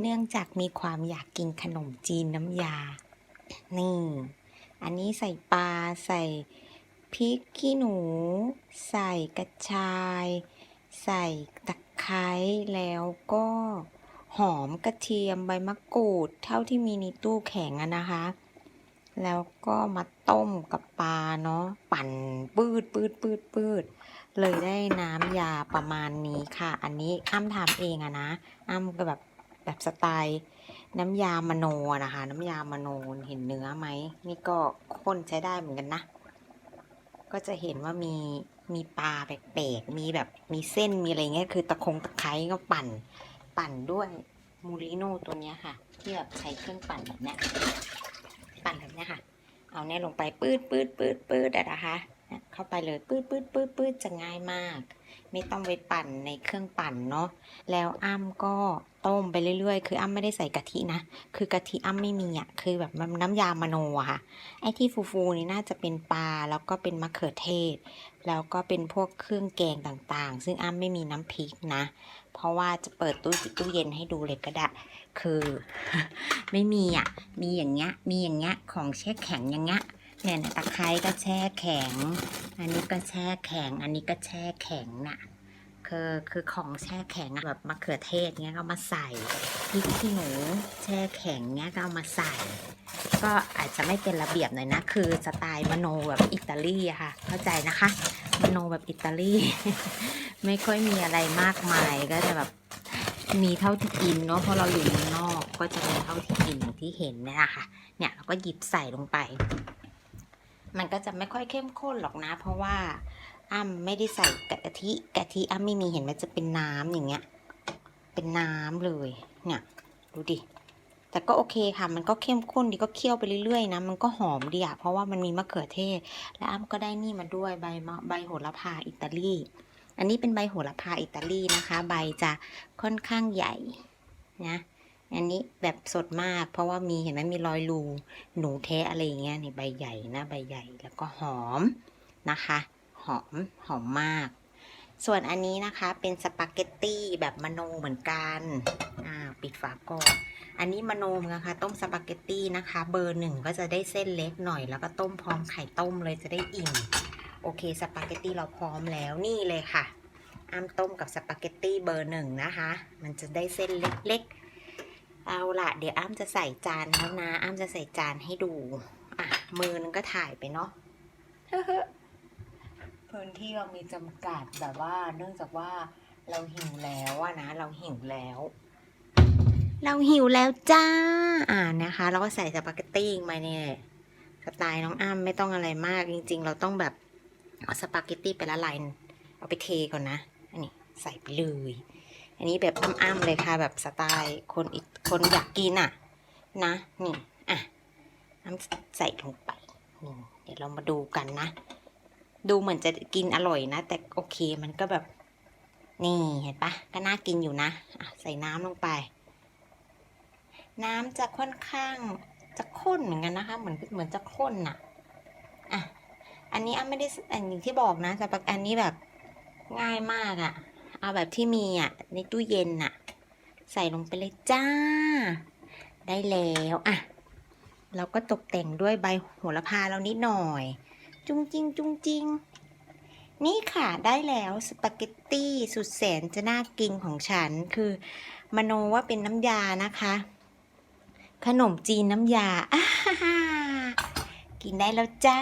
เนื่องจากมีความอยากกินขนมจีนน้ำยา นี่ อันนี้ใส่ปลาใส่พริกขี้หนู ใส่กระชาย ใส่ตะไคร้แล้วก็หอมกระเทียมใบมะกรูดเท่าที่มีในตู้แข็งอะนะคะ แล้วก็มาต้มกับปลาเนาะปั่นปืดปืดปืดปืดเลยได้น้ำยาประมาณนี้ค่ะ อันนี้อ้ำทำเองอะนะอ้ำก็แบบ แบบสไตล์ น้ำยามโนนะคะ น้ำยามโนเห็นเนื้อไหมนี่ก็ข้นใช้ได้เหมือนกันนะ ก็จะเห็นว่ามีมีปลาแปลกๆมีแบบมีเส้นมีอะไรเงี้ยคือตะคงตะไคร้ก็ปั่น ปั่นด้วยมูริโน่ตัวเนี้ยค่ะ ที่แบบใช้เครื่องปั่นแบบเนี้ยปั่นแบบเนี้ยค่ะ เอาเนี่ยลงไปปืดปืดปืดปืดอะนะคะ เข้าไปเลยปืดปืดปืดปืดจะง่ายมาก ไม่ต้องไปปั่นในเครื่องปั่นเนาะแล้วอ้ำก็ต้มไปเรื่อยๆ คืออ้ำไม่ได้ใส่กะทินะ คือกะทิอ้ำไม่มีอะคือแบบนน้ำยามโนอะค่ะ ไอ้ที่ฟูๆนี่น่าจะเป็นปลาแล้วก็เป็นมะเขือเทศ แล้วก็เป็นพวกเครื่องแกงต่างๆ ซึ่งอ้ำไม่มีน้ำพริกนะ เพราะว่าจะเปิดตู้ตู้เย็นให้ดูเลยก็ได้ คือ ไม่มีอะ มีอย่างเงี้ย มีอย่างเงี้ย ของแช่แข็งอย่างเงี้ย เนี่ยตะไคร้ก็แช่แข็ง อันนี้ก็แช่แข็ง อันนี้ก็แช่แข็งน่ะคือคือของแช่แข็งอะแบบมะเขือเทศเงี้ยก็เอามาใส่พริกขี้หนูแช่แข็งเงี้ยก็เอามาใส่ ก็อาจจะไม่เป็นระเบียบหน่อยนะ คือสไตล์มโนแบบอิตาลีอะค่ะ เข้าใจนะคะมโนแบบอิตาลี ไม่ค่อยมีอะไรมากมายก็จะแบบมีเท่าที่กินเนาะเพราะเราอยู่เมืองนอกก็จะมีเท่าที่กินอย่างที่เห็นนี่ยนะคะเนี่ยเราก็หยิบใส่ลงไป มันก็จะไม่ค่อยเข้มข้นหรอกนะ เพราะว่าอ้ำไม่ได้ใส่กะทิกะทิอ้ำไม่มีเห็นไหมจะเป็นน้ำอย่างเงี้ย เป็นน้ำเลย เนี่ยดูดิแต่ก็โอเคค่ะ มันก็เข้มข้นดีก็เคี่ยวไปเรื่อยๆนะ มันก็หอมดีอะเพราะว่ามันมีมะเขือเทศ และอ้ำก็ได้นี่มาด้วยใบมะใบโหระพาอิตาลี อันนี้เป็นใบโหระพาอิตาลีนะคะ ใบจะค่อนข้างใหญ่นะ อันนี้แบบสดมาก เพราะว่ามีเห็นไหมมีรอยรูหนูแท้อะไรอย่างเงี้ยนี่ใบใหญ่นะใบใหญ่แล้วก็หอมนะคะ หอมหอมมาก ส่วนอันนี้นะคะเป็นสปาเกตตี้แบบมโนเหมือนกันอ่าปิดฝาก่อนอันนี้มโนนะคะต้มสปาเกตตี้นะคะ เบอร์หนึ่งก็จะได้เส้นเล็กหน่อยแล้วก็ต้มพร้อมไข่ต้มเลยจะได้อิ่มโอเคสปาเกตตี้เราพร้อมแล้วนี่เลยค่ะอ้ำต้มกับสปาเกตตี้เบอร์หนึ่งนะคะ มันจะได้เส้นเล็กๆ เอาละเดี๋ยวอ้ำจะใส่จานแล้วนะ อ้ำจะใส่จานให้ดู อะ มือนึงก็ถ่ายไปเนาะพื้นที่เรามีจำกัดแบบว่า เนื่องจากว่าเราหิวแล้วอะนะ เราหิวแล้ว เราหิวแล้วจ้า อ่านะคะ เราก็ใส่สปาเกตตี้มาเนี่ยสไตล์น้องอ้ำไม่ต้องอะไรมากจริง ๆ เราต้องแบบเอาสปาเกตตี้ไปละลายเอาไปเทก่อนนะ อันนี้ใส่ไปเลย อันนี้แบบอ้ำๆเลยค่ะแบบสไตล์คนอีกคนอยากกินอะ นะนี่อะอ้ำใส่ลงไปนี่เดี๋ยวเรามาดูกันนะ ดูเหมือนจะกินอร่อยนะ แต่โอเคมันก็แบบ นี่เห็นปะก็น่ากินอยู่นะอะใส่น้ำลงไป น้ำจะค่อนข้างจะข้นเหมือนกันนะคะ เหมือนเหมือนจะข้นน่ะอะอันนี้อ้ำไม่ได้อันอย่างที่บอกนะแต่อันนี้แบบง่ายมากอะ่ะ เอาแบบที่มีอะในตู้เย็นน่ะ ใส่ลงไปเลยจ้า ได้แล้วอะเราก็ตกแต่งด้วยใบโหระพาเรานิดหน่อย จุงจริงจุงจริง นี่ค่ะได้แล้วสปาเกตตี้สุดแสนจะน่ากินของฉันคือ มโนว่าเป็นน้ำยานะคะ ขนมจีนน้ำยาากินได้แล้วจ้า